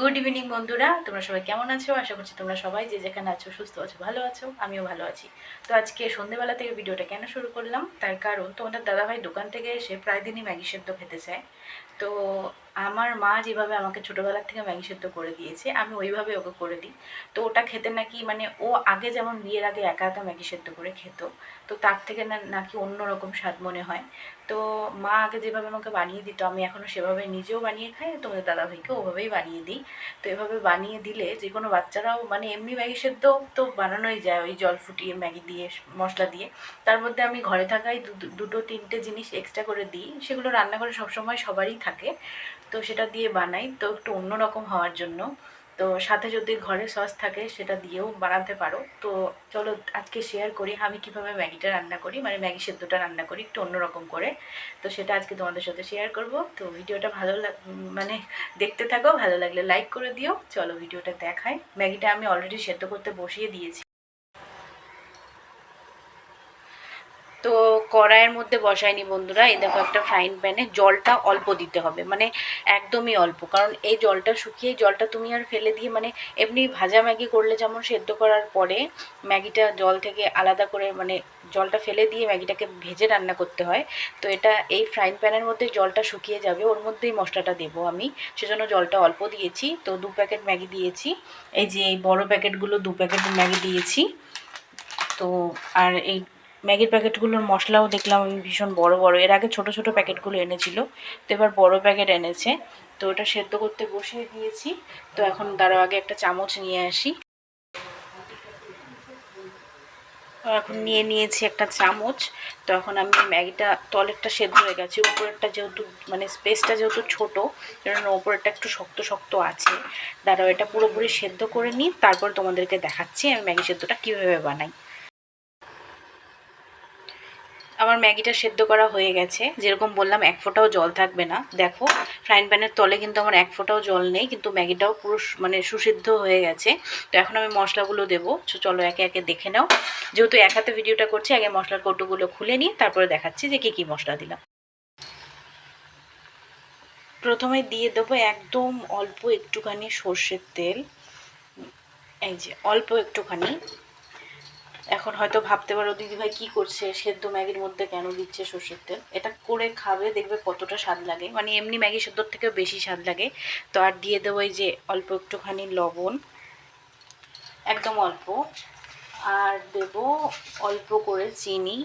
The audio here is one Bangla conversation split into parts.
গুড ইভিনিং বন্ধুরা। তোমরা সবাই কেমন আছো? আশা করছি তোমরা সবাই যে যেখানে আছো সুস্থ আছো, ভালো আছো, আমিও ভালো আছি। তো আজকে সন্ধেবেলা থেকে ভিডিওটা কেন শুরু করলাম? তার কারণ তোমাদের দাদাভাই দোকান থেকে এসে প্রায় দিনই ম্যাগি সেদ্ধ খেতে চায়। তো আমার মা যেভাবে আমাকে ছোটোবেলার থেকে ম্যাগি সেদ্ধ করে দিয়েছে, আমি ওইভাবে ওকে করে দিই। তো ওটা খেতে নাকি মানে ও আগে যেমন বিয়ের আগে একা একা ম্যাগি সেদ্ধ করে খেত, তো তার থেকে না, নাকি অন্যরকম স্বাদ মনে হয়। তো মা আগে যেভাবে আমাকে বানিয়ে দিত, আমি এখনও সেভাবে নিজেও বানিয়ে খাই তোমাদের দাদাভাইকে ওভাবেই বানিয়ে দিই। তো এভাবে বানিয়ে দিলে যে কোনো বাচ্চারাও মানে এমনি ম্যাগি সেদ্ধ তো বানানোই যায়, ওই জল ফুটিয়ে ম্যাগি দিয়ে, মশলা দিয়ে। তার মধ্যে আমি ঘরে থাকাই দুটো তিনটে জিনিস এক্সট্রা করে দিই, সেগুলো রান্না করে সবসময় সবারই থাকে। তো সেটা দিয়ে বানাই। তো একটু অন্যরকম হওয়ার জন্য। তো সাথে যদি ঘরে সস থাকে, সেটা দিয়েও বানাতে পারো। তো চলো আজকে শেয়ার করি আমি কীভাবে ম্যাগিটা রান্না করি। মানে ম্যাগি সেদ্ধটা রান্না করি একটু অন্যরকম করে। তো সেটা আজকে তোমাদের সাথে শেয়ার করব। তো ভিডিওটা ভালো মানে দেখতে থাকো, ভালো লাগলে লাইক করে দিও। চলো ভিডিওটা দেখায় ম্যাগিটা আমি অলরেডি সেদ্ধ করতে বসিয়ে দিয়েছি তো কড়াইয়ের মধ্যে বসাইনি বন্ধুরা, এই দেখো একটা ফ্রাইং প্যানে জলটা অল্প দিতে হবে মানে একদমই অল্প, কারণ এই জলটা শুকিয়ে জলটা তুমি আর ফেলে দিয়ে মানে এমনি ভাজা ম্যাগি করলে যেমন সেদ্ধ করার পরে ম্যাগিটা জল থেকে আলাদা করে মানে জলটা ফেলে দিয়ে ম্যাগিটাকে ভেজে রান্না করতে হয়, তো এটা এই ফ্রাইং প্যানের মধ্যে জলটা শুকিয়ে যাবে, ওর মধ্যেই মশলাটা দেবো আমি, সেজন্য জলটা অল্প দিয়েছি, তো দু প্যাকেট ম্যাগি দিয়েছি, এই যে এই বড়ো প্যাকেটগুলো দু প্যাকেট ম্যাগি দিয়েছি, তো আর এই ম্যাগির প্যাকেটগুলোর মশলাও দেখলাম আমি ভীষণ বড় বড়। এর আগে ছোট ছোট প্যাকেটগুলো এনেছিল, তো এবার বড় প্যাকেট এনেছে। তো ওটা সেদ্ধ করতে বসিয়ে দিয়েছি, তো এখন তারও আগে একটা চামচ নিয়ে আসি। এখন নিয়ে নিয়েছি একটা চামচ। তো এখন আমি ম্যাগিটা তলেরটা সেদ্ধ হয়ে গেছে, উপরেরটা যেহেতু মানে স্পেসটা যেহেতু ছোটো সেজন্য ওপরেরটা একটু শক্ত শক্ত আছে। দাঁড়াও, এটা পুরোপুরি সেদ্ধ করে নিই, তারপর তোমাদেরকে দেখাচ্ছি আমি ম্যাগি সেদ্ধটা কীভাবে বানাই। আমার ম্যাগিটা সেদ্ধ করা হয়ে গেছে। যেরকম বললাম, এক ফোঁটাও জল থাকবে না। দেখো ফ্রাইং প্যানের তলে কিন্তু আমার এক ফোঁটাও জল নেই, কিন্তু ম্যাগিটাও পুরো মানে সুসিদ্ধ হয়ে গেছে। তো এখন আমি মশলাগুলো দেবো। চলো একে একে দেখে নাও। যেহেতু এক হাতে ভিডিওটা করছি, আগে মশলার কৌটোগুলো খুলে নিই, তারপরে দেখাচ্ছি যে কী কী মশলা দিলাম। প্রথমে দিয়ে দেবো একদম অল্প একটুখানি সর্ষের তেল। এই যে, অল্প একটুখানি এখন হয়তো ভাবতে পারো দিদিভাই কী করছে? সেদ্ধ ম্যাগির মধ্যে কেন দিচ্ছে সর্ষের তেল? এটা করে খাবে, দেখবে কতটা স্বাদ লাগে। মানে এমনি ম্যাগি সেদ্ধর থেকেও বেশি স্বাদ লাগে। তো আর দিয়ে দেবো এই যে অল্প একটুখানি লবণ, একদম অল্প। আর দেব অল্প করে চিনি,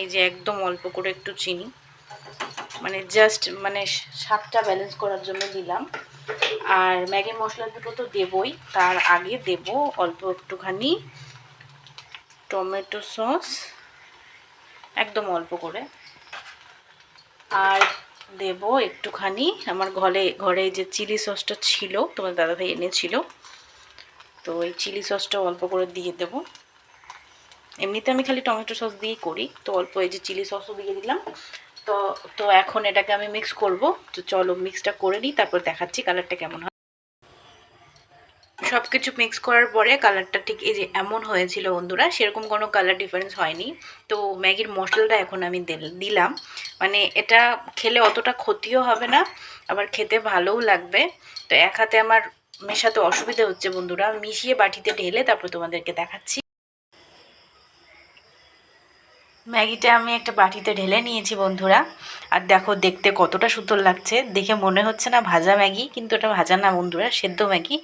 এই যে একদম অল্প করে একটু চিনি। মানে জাস্ট মানে স্বাদটা ব্যালেন্স করার জন্য দিলাম। আর ম্যাগি মশলা দুটো তো দেবই, তার আগে দেব অল্প একটুখানি টমেটো সস, একদম অল্প করে। আর দেব একটুখানি আমার ঘরে ঘরে যে চিলি সসটা ছিল তোমার দাদাভাই এনেছিল, তো এই চিলি সসটা অল্প করে দিয়ে দেব। এমনিতে আমি খালি টমেটো সস দিয়েই করি, তো অল্প এই যে চিলি সসও দিয়ে দিলাম। তো তো এখন এটাকে আমি মিক্স করব, তো চলো মিক্সটা করে নিই, তারপর দেখাচ্ছি কালারটা কেমন হয়। সব কিছু মিক্স করার পরে কালারটা ঠিক এই যে এমন হয়েছিল বন্ধুরা, সেরকম কোনো কালার ডিফারেন্স হয়নি। তো ম্যাগির মশলাটা এখন আমি দিলাম। মানে এটা খেলে অতটা ক্ষতিও হবে না, আবার খেতে ভালোও লাগবে। তো এক হাতে আমার মেশাতে অসুবিধা হচ্ছে বন্ধুরা মিশিয়ে বাটিতে ঢেলে তারপর তোমাদেরকে দেখাচ্ছি। ম্যাগিটা আমি একটা বাটিতে ঢেলে নিয়েছি, বন্ধুরা। আর দেখো, দেখতে কতটা সুন্দর লাগছে। দেখে মনে হচ্ছে না ভাজা ম্যাগি, কিন্তু এটা ভাজা না, বন্ধুরা, সেদ্ধ ম্যাগি।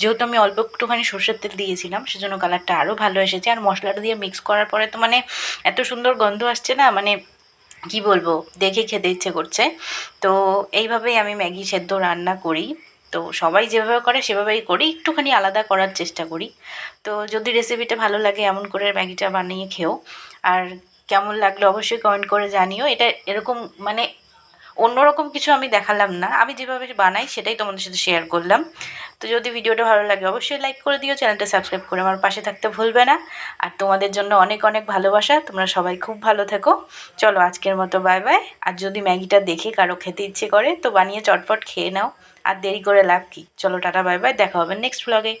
যেহেতু আমি অল্প একটুখানি সর্ষের তেল দিয়েছিলাম, সেজন্য কালারটা আরও ভালো এসেছে। আর মশলাটা দিয়ে মিক্স করার পরে তো মানে এত সুন্দর গন্ধ আসছে না মানে কি বলব, দেখে খেতে ইচ্ছে করছে। তো এইভাবেই আমি ম্যাগি সেদ্ধ রান্না করি। তো সবাই যেভাবে করে, সেভাবেই করি। একটুখানি আলাদা করার চেষ্টা করি। তো যদি রেসিপিটা ভালো লাগে, এমন করে ম্যাগিটা বানিয়ে খেও। আর কেমন লাগল অবশ্যই কমেন্ট করে জানিও। এটা এরকম মানে অন্যরকম কিছু আমি দেখালাম না। আমি যেভাবে বানাই সেটাই তোমাদের সাথে শেয়ার করলাম। তো যদি ভিডিওটা ভালো লাগে অবশ্যই লাইক করে দিও চ্যানেলটা সাবস্ক্রাইব করে আমার পাশে থাকতে ভুলবে না। আর তোমাদের জন্য অনেক অনেক ভালোবাসা। তোমরা সবাই খুব ভালো থেকো। চলো আজকের মতো বাই বাই আর যদি ম্যাগিটা দেখে কারও খেতে ইচ্ছে করে, তো বানিয়ে চটপট খেয়ে নাও। আর দেরি করে লাভ কি? চলো টাটা বাই বাই দেখা হবে নেক্সট ব্লগে